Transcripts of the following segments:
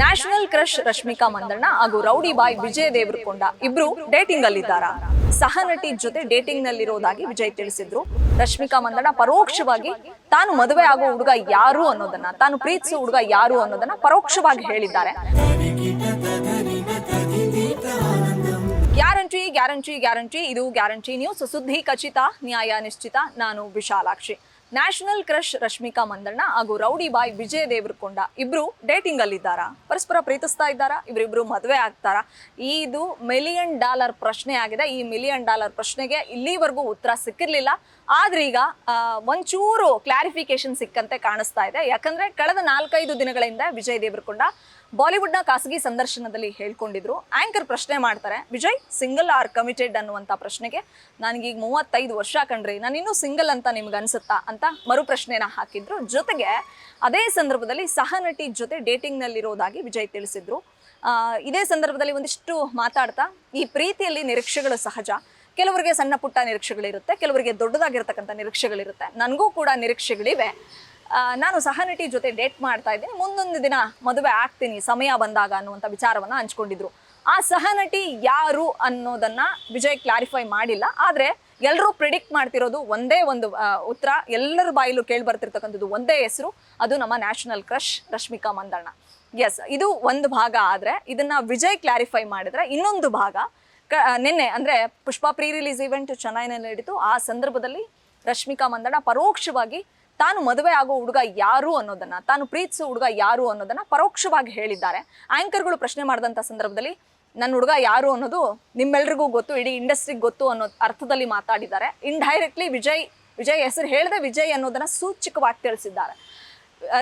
National crush Rashmika Mandanna ಹಾಗೂ rowdy ಬಾಯ್ ವಿಜಯ್ ದೇವರಕೊಂಡ ಇಬ್ರು dating ಅಲ್ಲಿದ್ದಾರ ಸಹ ನಟಿ ಜೊತೆ ಡೇಟಿಂಗ್ ನಲ್ಲಿರೋದಾಗಿ ವಿಜಯ್ ತಿಳಿಸಿದ್ರು. ರಶ್ಮಿಕಾ ಮಂದಣ್ಣ ಪರೋಕ್ಷವಾಗಿ ತಾನು ಮದುವೆ ಆಗೋ ಹುಡುಗ ಯಾರು ಅನ್ನೋದನ್ನ ತಾನು ಪ್ರೀತಿಸೋ ಹುಡುಗ ಯಾರು ಅನ್ನೋದನ್ನ ಪರೋಕ್ಷವಾಗಿ ಹೇಳಿದ್ದಾರೆ. ಗ್ಯಾರಂಟಿ ಗ್ಯಾರಂಟಿ ಗ್ಯಾರಂಟಿ ಇದು ಗ್ಯಾರಂಟಿ ನ್ಯೂಸ್. ಸುದ್ದಿ ಖಚಿತ ನ್ಯಾಯ ನಿಶ್ಚಿತ. ನಾನು ವಿಶಾಲಾಕ್ಷಿ. ನ್ಯಾಷನಲ್ ಕ್ರಶ್ ರಶ್ಮಿಕಾ ಮಂದಣ್ಣ ಹಾಗೂ ರೌಡಿ ಬಾಯ್ ವಿಜಯ್ ದೇವರಕೊಂಡ ಇಬ್ರು ಡೇಟಿಂಗ್ ಅಲ್ಲಿದ್ದಾರಾ ಪರಸ್ಪರ ಪ್ರೀತಿಸ್ತಾ ಇದ್ದಾರಾ? ಇವರಿಬ್ರು ಮದುವೆ ಆಗ್ತಾರಾ? ಇದು ಮಿಲಿಯನ್ ಡಾಲರ್ ಪ್ರಶ್ನೆ ಆಗಿದೆ. ಈ ಮಿಲಿಯನ್ ಡಾಲರ್ ಪ್ರಶ್ನೆಗೆ ಇಲ್ಲಿವರೆಗೂ ಉತ್ತರ ಸಿಕ್ಕಿರ್ಲಿಲ್ಲ. ಆದ್ರೆ ಈಗ ಒಂಚೂರು ಕ್ಲಾರಿಫಿಕೇಶನ್ ಸಿಕ್ಕಂತೆ ಕಾಣಿಸ್ತಾ ಇದೆ. ಯಾಕಂದ್ರೆ, ಕಳೆದ ನಾಲ್ಕೈದು ದಿನಗಳಿಂದ ವಿಜಯ್ ದೇವರಕೊಂಡ ಬಾಲಿವುಡ್ನ ಖಾಸಗಿ ಸಂದರ್ಶನದಲ್ಲಿ ಹೇಳ್ಕೊಂಡಿದ್ರು. ಆಂಕರ್ ಪ್ರಶ್ನೆ ಮಾಡ್ತಾರೆ, ವಿಜಯ್, ಸಿಂಗಲ್ ಆರ್ ಕಮಿಟೆಡ್? ಅನ್ನುವಂಥ ಪ್ರಶ್ನೆಗೆ, ನನಗೀಗ ಮೂವತ್ತೈದು ವರ್ಷ ಕಣ್ರಿ ನಾನು ಇನ್ನೂ ಸಿಂಗಲ್ ಅಂತ ನಿಮ್ಗೆ ಅನ್ಸುತ್ತಾ? ಅಂತ ಮರು ಪ್ರಶ್ನೆನ ಹಾಕಿದ್ರು. ಜೊತೆಗೆ, ಅದೇ ಸಂದರ್ಭದಲ್ಲಿ ಸಹ ನಟಿ ಜೊತೆ ಡೇಟಿಂಗ್ನಲ್ಲಿರೋದಾಗಿ ವಿಜಯ್ ತಿಳಿಸಿದ್ರು. ಇದೇ ಸಂದರ್ಭದಲ್ಲಿ ಒಂದಿಷ್ಟು ಮಾತಾಡ್ತಾ, ಈ ಪ್ರೀತಿಯಲ್ಲಿ ನಿರೀಕ್ಷೆಗಳು ಸಹಜ. ಕೆಲವರಿಗೆ ಸಣ್ಣ ಪುಟ್ಟ ನಿರೀಕ್ಷೆಗಳಿರುತ್ತೆ, ಕೆಲವರಿಗೆ ದೊಡ್ಡದಾಗಿರ್ತಕ್ಕಂಥ ನಿರೀಕ್ಷೆಗಳಿರುತ್ತೆ. ನನಗೂ ಕೂಡ ನಿರೀಕ್ಷೆಗಳಿವೆ. ನಾನು ಸಹನಟಿ ಜೊತೆ ಡೇಟ್ ಮಾಡ್ತಾ ಇದ್ದೀನಿ. ಮುಂದೊಂದು ದಿನ ಮದುವೆ ಆಗ್ತೀನಿ, ಸಮಯ ಬಂದಾಗ ಅನ್ನುವಂಥ ವಿಚಾರವನ್ನು ಹಂಚ್ಕೊಂಡಿದ್ರು. ಆ ಸಹನಟಿ ಯಾರು ಅನ್ನೋದನ್ನ ವಿಜಯ್ ಕ್ಲಾರಿಫೈ ಮಾಡಿಲ್ಲ. ಆದರೆ ಎಲ್ಲರೂ ಪ್ರಿಡಿಕ್ಟ್ ಮಾಡ್ತಿರೋದು ಒಂದೇ ಒಂದು ಉತ್ತರ. ಎಲ್ಲರ ಬಾಯಲ್ಲೂ ಕೇಳಿ ಬರ್ತಿರ್ತಕ್ಕಂಥದ್ದು ಒಂದೇ ಹೆಸರು. ಅದು ನಮ್ಮ national crush Rashmika Mandanna. Yes ಇದು ಒಂದು ಭಾಗ ಆದರೆ ಇದನ್ನ ವಿಜಯ್ ಕ್ಲಾರಿಫೈ ಮಾಡಿದ್ರೆ ಇನ್ನೊಂದು ಭಾಗ. ಕ ನಿನ್ನೆ ಅಂದರೆ ಪುಷ್ಪ ಪ್ರೀ ರಿಲೀಸ್ ಇವೆಂಟ್ ಚೆನ್ನೈನಲ್ಲಿ ನಡೀತು. ಆ ಸಂದರ್ಭದಲ್ಲಿ ರಶ್ಮಿಕಾ ಮಂದಣ್ಣ ಪರೋಕ್ಷವಾಗಿ ತಾನು ಮದುವೆ ಆಗೋ ಹುಡುಗ ಯಾರು ಅನ್ನೋದನ್ನ, ತಾನು ಪ್ರೀತಿಸೋ ಹುಡುಗ ಯಾರು ಅನ್ನೋದನ್ನ ಪರೋಕ್ಷವಾಗಿ ಹೇಳಿದ್ದಾರೆ. ಆಂಕರ್ಗಳು ಪ್ರಶ್ನೆ ಮಾಡಿದಂಥ ಸಂದರ್ಭದಲ್ಲಿ ನನ್ನ ಹುಡುಗ ಯಾರು ಅನ್ನೋದು ನಿಮ್ಮೆಲ್ರಿಗೂ ಗೊತ್ತು, ಇಡೀ ಇಂಡಸ್ಟ್ರಿಗೆ ಗೊತ್ತು ಅನ್ನೋ ಅರ್ಥದಲ್ಲಿ ಮಾತಾಡಿದ್ದಾರೆ. ಇಂಡೈರೆಕ್ಟ್ಲಿ ವಿಜಯ್ ವಿಜಯ್ ಹೆಸರು ಹೇಳದೆ ವಿಜಯ್ ಅನ್ನೋದನ್ನ ಸೂಚಕವಾಗಿ ತಿಳಿಸಿದ್ದಾರೆ.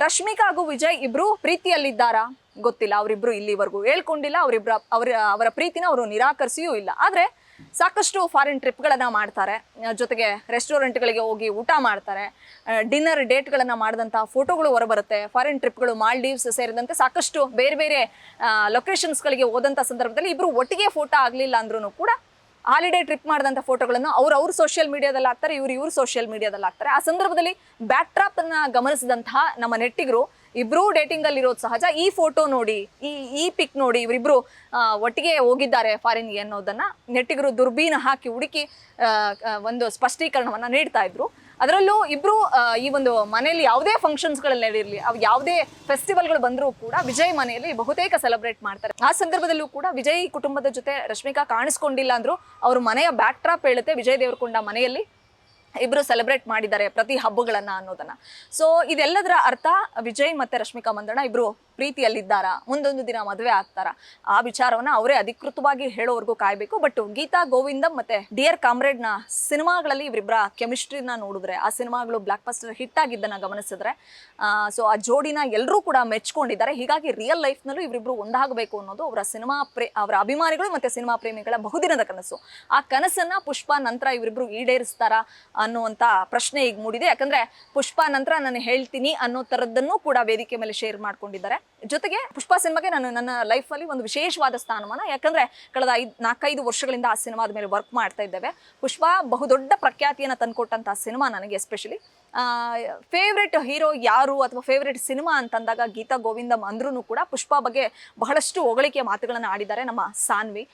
ರಶ್ಮಿಕಾ ಹಾಗೂ ವಿಜಯ್ ಇಬ್ರು ಪ್ರೀತಿಯಲ್ಲಿದ್ದಾರಾ? ಗೊತ್ತಿಲ್ಲ, ಅವರಿಬ್ರು ಇಲ್ಲಿವರೆಗೂ ಹೇಳ್ಕೊಂಡಿಲ್ಲ, ಅವರಿಬ್ರ, ಅವರ ಅವರ ಪ್ರೀತಿನ ಅವರು ನಿರಾಕರಿಸಿಯೂ ಇಲ್ಲ. ಆದ್ರೆ ಸಾಕಷ್ಟು ಫಾರಿನ್ ಟ್ರಿಪ್ಗಳನ್ನು ಮಾಡ್ತಾರೆ. ಜೊತೆಗೆ ರೆಸ್ಟೋರೆಂಟ್ಗಳಿಗೆ ಹೋಗಿ ಊಟ ಮಾಡ್ತಾರೆ. ಡಿನ್ನರ್ ಡೇಟ್ಗಳನ್ನು ಮಾಡಿದಂಥ ಫೋಟೋಗಳು ಹೊರಬರುತ್ತೆ. ಫಾರಿನ್ ಟ್ರಿಪ್ಗಳು ಮಾಲ್ಡೀವ್ಸ್ ಸೇರಿದಂತೆ ಸಾಕಷ್ಟು ಬೇರೆ ಬೇರೆ ಲೊಕೇಶನ್ಸ್ಗಳಿಗೆ ಹೋದಂಥ ಸಂದರ್ಭದಲ್ಲಿ ಇಬ್ಬರು ಒಟ್ಟಿಗೆ ಫೋಟೋ ಆಗಲಿಲ್ಲ ಅಂದ್ರೂ ಕೂಡ ಹಾಲಿಡೇ ಟ್ರಿಪ್ ಮಾಡಿದಂಥ ಫೋಟೋಗಳನ್ನು ಅವ್ರು ಅವ್ರ ಸೋಷಿಯಲ್ ಮೀಡಿಯಾದಲ್ಲಿ ಹಾಕ್ತಾರೆ, ಇವ್ರು ಇವ್ರು ಸೋಷಿಯಲ್ ಮೀಡಿಯಾದಲ್ಲಿ ಹಾಕ್ತಾರೆ. ಆ ಸಂದರ್ಭದಲ್ಲಿ ಬ್ಯಾಕ್ ಟ್ರಾಪನ್ನು ಗಮನಿಸಿದಂತಹ ನಮ್ಮ ನೆಟ್ಟಿಗರು ಇಬ್ರು ಡೇಟಿಂಗ್ ಅಲ್ಲಿ ಇರೋದು ಸಹಜ. ಈ ಫೋಟೋ ನೋಡಿ, ಈ ಈ ಪಿಕ್ ನೋಡಿ ಇವರಿಬ್ರು ಒಟ್ಟಿಗೆ ಹೋಗಿದ್ದಾರೆ ಫಾರಿನ್ಗೆ ಅನ್ನೋದನ್ನ ನೆಟ್ಟಿಗರು ದುರ್ಬೀನ ಹಾಕಿ ಹುಡುಕಿ ಒಂದು ಸ್ಪಷ್ಟೀಕರಣವನ್ನ ನೀಡ್ತಾ ಇದ್ರು. ಅದರಲ್ಲೂ ಇಬ್ರು ಈ ಒಂದು ಮನೆಯಲ್ಲಿ ಯಾವುದೇ ಫಂಕ್ಷನ್ಸ್ಗಳಲ್ಲಿ ನಡೆಯಲಿ ಅವು ಯಾವುದೇ ಫೆಸ್ಟಿವಲ್ಗಳು ಬಂದರೂ ಕೂಡ ವಿಜಯ್ ಮನೆಯಲ್ಲಿ ಬಹುತೇಕ ಸೆಲೆಬ್ರೇಟ್ ಮಾಡ್ತಾರೆ. ಆ ಸಂದರ್ಭದಲ್ಲೂ ಕೂಡ ವಿಜಯ್ ಕುಟುಂಬದ ಜೊತೆ ರಶ್ಮಿಕಾ ಕಾಣಿಸ್ಕೊಂಡಿಲ್ಲ ಅಂದ್ರು, ಅವ್ರ ಮನೆಯ ಬ್ಯಾಕ್ ಟ್ರಾಪ್ ಹೇಳುತ್ತೆ ವಿಜಯ್ ದೇವರಕೊಂಡ ಮನೆಯಲ್ಲಿ. ಇಬ್ರು ಸೆಲೆಬ್ರೇಟ್ ಮಾಡಿದ್ದಾರೆ ಪ್ರತಿ ಹಬ್ಬಗಳನ್ನು ಅನ್ನೋದನ್ನ. ಸೊ ಇದೆಲ್ಲದರ ಅರ್ಥ ವಿಜಯ್ ಮತ್ತೆ ರಶ್ಮಿಕಾ ಮಂದಣ್ಣ ಇಬ್ರು ಪ್ರೀತಿಯಲ್ಲಿದ್ದಾರಾ? ಮುಂದೊಂದು ದಿನ ಮದುವೆ ಆಗ್ತಾರಾ? ಆ ವಿಚಾರವನ್ನ ಅವರೇ ಅಧಿಕೃತವಾಗಿ ಹೇಳೋವರೆಗೂ ಕಾಯಬೇಕು. ಬಟ್ ಗೀತಾ ಗೋವಿಂದಂ ಮತ್ತೆ ಡಿಯರ್ ಕಾಮ್ರೇಡ್ನ ಸಿನಿಮಾಗಳಲ್ಲಿ ಇವರಿಬ್ಬರ ಕೆಮಿಸ್ಟ್ರಿನ ನೋಡಿದ್ರೆ, ಆ ಸಿನಿಮಾಗಳು ಬ್ಲಾಕ್ ಬಸ್ಟರ್ ಹಿಟ್ ಆಗಿದ್ದನ್ನ ಗಮನಿಸಿದ್ರೆ ಸೊ ಆ ಜೋಡಿನ ಎಲ್ಲರೂ ಕೂಡ ಮೆಚ್ಕೊಂಡಿದ್ದಾರೆ. ಹೀಗಾಗಿ ರಿಯಲ್ ಲೈಫ್ನಲ್ಲೂ ಇವರಿಬ್ಬರು ಒಂದಾಗಬೇಕು ಅನ್ನೋದು ಅವರ ಸಿನಿಮಾ ಪ್ರೇ, ಅವರ ಅಭಿಮಾನಿಗಳು ಮತ್ತೆ ಸಿನಿಮಾ ಪ್ರೇಮಿಗಳ ಬಹುದಿನದ ಕನಸು. ಆ ಕನಸನ್ನ ಪುಷ್ಪ ನಂತರ ಇವರಿಬ್ರು ಈಡೇರಿಸ್ತಾರಾ? ಅನ್ನುವಂತ ಪ್ರಶ್ನೆ ಈಗ ಮೂಡಿದೆ. ಯಾಕಂದ್ರೆ ಪುಷ್ಪ ನಂತರ ನಾನು ಹೇಳ್ತೀನಿ ಅನ್ನೋ ಥರದ್ದನ್ನು ಕೂಡ ವೇದಿಕೆ ಮೇಲೆ ಶೇರ್ ಮಾಡ್ಕೊಂಡಿದ್ದಾರೆ. ಜೊತೆಗೆ ಪುಷ್ಪ ಸಿನಿಮಾಗೆ ನಾನು ನನ್ನ ಲೈಫಲ್ಲಿ ಒಂದು ವಿಶೇಷವಾದ ಸ್ಥಾನಮಾನ. ಯಾಕಂದ್ರೆ ಕಳೆದ ಐದು, ನಾಲ್ಕೈದು ವರ್ಷಗಳಿಂದ ಆ ಸಿನಿಮಾದ ಮೇಲೆ ವರ್ಕ್ ಮಾಡ್ತಾ ಇದ್ದೇವೆ. ಪುಷ್ಪ ಬಹುದೊಡ್ಡ ಪ್ರಖ್ಯಾತಿಯನ್ನು ತಂದುಕೊಟ್ಟಂಥ ಸಿನಿಮಾ ನನಗೆ ಎಸ್ಪೆಷಲಿ ಫೇವ್ರೆಟ್ ಹೀರೋ ಯಾರು ಅಥವಾ ಫೇವ್ರೆಟ್ ಸಿನಿಮಾ ಅಂತಂದಾಗ ಗೀತಾ ಗೋವಿಂದಂ ಅಂದ್ರೂ ಕೂಡ ಪುಷ್ಪ ಬಗ್ಗೆ ಬಹಳಷ್ಟು ಹೊಗಳಿಕೆಯ ಮಾತುಗಳನ್ನು ಆಡಿದ್ದಾರೆ ನಮ್ಮ ಸಾನ್ವಿ.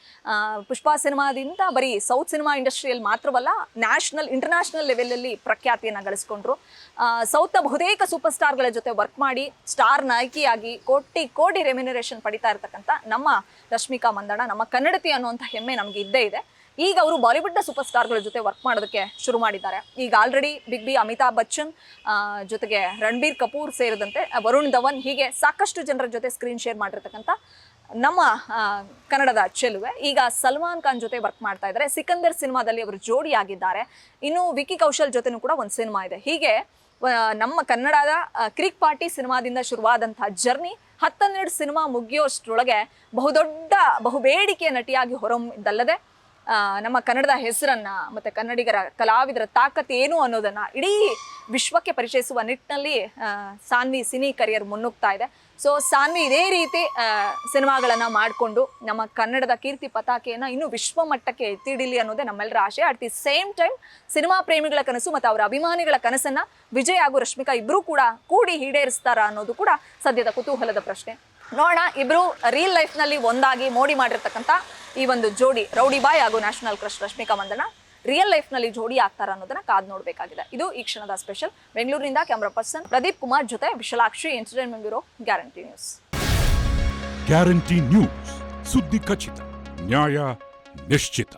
ಪುಷ್ಪಾ ಸಿನಿಮಾದಿಂದ ಬರೀ ಸೌತ್ ಸಿನಿಮಾ ಇಂಡಸ್ಟ್ರಿಯಲ್ಲಿ ಮಾತ್ರವಲ್ಲ ನ್ಯಾಷನಲ್ ಇಂಟರ್ನ್ಯಾಷನಲ್ ಲೆವೆಲಲ್ಲಿ ಪ್ರಖ್ಯಾತಿಯನ್ನು ಗಳಿಸ್ಕೊಂಡ್ರು. ಸೌತ್ನ ಬಹುತೇಕ ಸೂಪರ್ ಸ್ಟಾರ್ಗಳ ಜೊತೆ ವರ್ಕ್ ಮಾಡಿ ಸ್ಟಾರ್ ನಾಯಕಿಯಾಗಿ ಕೋಟಿ ಕೋಟಿ ರೆಮ್ಯುನರೇಷನ್ ಪಡಿತಾ ಇರ್ತಕ್ಕಂಥ ನಮ್ಮ ರಶ್ಮಿಕಾ ಮಂದಣ ನಮ್ಮ ಕನ್ನಡತಿ ಅನ್ನುವಂಥ ಹೆಮ್ಮೆ ನಮಗೆ ಇದ್ದೇ ಇದೆ. ಈಗ ಅವರು ಬಾಲಿವುಡ್ನ ಸೂಪರ್ ಸ್ಟಾರ್ಗಳ ಜೊತೆ ವರ್ಕ್ ಮಾಡೋದಕ್ಕೆ ಶುರು ಮಾಡಿದ್ದಾರೆ. ಈಗ already big B Amitabh Bachchan ಜೊತೆಗೆ ರಣಬೀರ್ ಕಪೂರ್ ಸೇರಿದಂತೆ ವರುಣ್ ಧವನ್ ಹೀಗೆ ಸಾಕಷ್ಟು ಜನರ ಜೊತೆ ಸ್ಕ್ರೀನ್ ಶೇರ್ ಮಾಡಿರ್ತಕ್ಕಂಥ ನಮ್ಮ ಕನ್ನಡದ ಚೆಲುವೆ. ಈಗ ಸಲ್ಮಾನ್ ಖಾನ್ ಜೊತೆ ವರ್ಕ್ ಮಾಡ್ತಾ ಇದ್ದಾರೆ. ಸಿಕಂದರ್ ಸಿನಿಮಾದಲ್ಲಿ ಅವರು ಜೋಡಿ ಆಗಿದ್ದಾರೆ ಇನ್ನು ವಿಕಿ ಕೌಶಲ್ ಜೊತೆನೂ ಕೂಡ ಒಂದು ಸಿನಿಮಾ ಇದೆ. ಹೀಗೆ ನಮ್ಮ ಕನ್ನಡದ ಕ್ರಿಕ್ ಪಾರ್ಟಿ ಸಿನಿಮಾದಿಂದ ಶುರುವಾದಂತಹ ಜರ್ನಿ ಹತ್ತನ್ನೆರಡು ಸಿನಿಮಾ ಮುಗಿಯೋಷ್ಟರೊಳಗೆ ಬಹುದೊಡ್ಡ ಬಹುಬೇಡಿಕೆಯ ನಟಿಯಾಗಿ ಹೊರಹೊಮ್ಮಿದ್ದಲ್ಲದೆ ಆ, ನಮ್ಮ ಕನ್ನಡದ ಹೆಸರನ್ನ ಮತ್ತೆ ಕನ್ನಡಿಗರ ಕಲಾವಿದರ ತಾಕತ್ ಏನು ಅನ್ನೋದನ್ನ ಇಡೀ ವಿಶ್ವಕ್ಕೆ ಪರಿಚಯಿಸುವ ನಿಟ್ಟಿನಲ್ಲಿ ಸಾನ್ವಿ ಸಿನಿ ಕರಿಯರ್ ಮುನ್ನುಗ್ತಾ ಇದೆ. ಸೊ ಸಾನ್ವಿ ಇದೇ ರೀತಿ ಸಿನಿಮಾಗಳನ್ನ ಮಾಡಿಕೊಂಡು ನಮ್ಮ ಕನ್ನಡದ ಕೀರ್ತಿ ಪತಾಕೆಯನ್ನ ಇನ್ನೂ ವಿಶ್ವ ಮಟ್ಟಕ್ಕೆ ಎತ್ತಿಡಿಲಿ ಅನ್ನೋದೇ ನಮ್ಮೆಲ್ಲರ ಆಶೆ. At the same time cinema ಪ್ರೇಮಿಗಳ ಕನಸು ಮತ್ತು ಅವರ ಅಭಿಮಾನಿಗಳ ಕನಸನ್ನ ವಿಜಯ್ ಹಾಗೂ ರಶ್ಮಿಕಾ ಇಬ್ಬರೂ ಕೂಡ ಕೂಡಿ ಈಡೇರಿಸ್ತಾರ ಅನ್ನೋದು ಕೂಡ ಸದ್ಯದ ಕುತೂಹಲದ ಪ್ರಶ್ನೆ. ನೋಡೋಣ ಇಬ್ಬರು ರೀಲ್ ಲೈಫ್ನಲ್ಲಿ ಒಂದಾಗಿ ಮೋಡಿ ಮಾಡಿರ್ತಕ್ಕಂಥ ಈ ಒಂದು ಜೋಡಿ ರೌಡಿ ಬಾಯ್ ಹಾಗೂ national crush Rashmika Mandanna real ಲೈಫ್ನಲ್ಲಿ ಜೋಡಿ ಆಗ್ತಾರ ಅನ್ನೋದನ್ನ ಕಾದ್ ನೋಡಬೇಕಾಗಿದೆ. ಇದು ಈ ಕ್ಷಣದ ಸ್ಪೆಷಲ್. ಬೆಂಗಳೂರಿನಿಂದ ಕ್ಯಾಮರಾ ಪರ್ಸನ್ ಪ್ರದೀಪ್ ಕುಮಾರ್ ಜೊತೆ Vishalakshi entertainment bureau, guarantee news. Guarantee news. ಸುದ್ದಿ ಖಚಿತ, ನ್ಯಾಯ ನಿಶ್ಚಿತ.